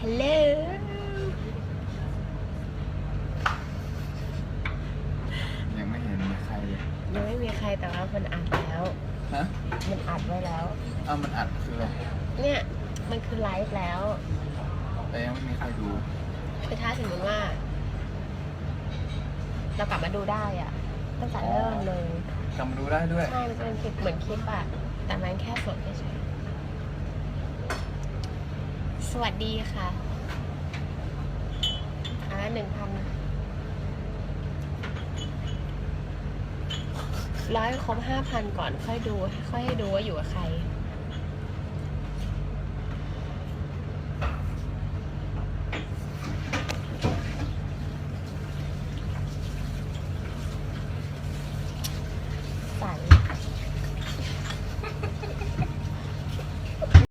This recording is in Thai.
ฮัลโหยังไม่เห็นมีใครเลยยังไม่มีใครแต่ว่ามันอัดแล้ว ฮะมันอัดไว้แล้ว เอ้ามันอัดคืออะไรเนี่ยมันคือไลฟ์แล้ว แต่ยังไม่มีใครดูคือถ้าสมมติว่า เรากลับมาดูได้อะตั้งแต่เริ่มเลยกลับมาดูได้ด้วย ใช่ มันเป็นคลิปเหมือนคลิปอะแต่มันแค่สดเฉยๆ วัสดีค่ะอ่าหนึ่งพันร้อยครบห้าพันก่อนค่อยดู ค่อยให้ดูว่าอยู่กับใครสาย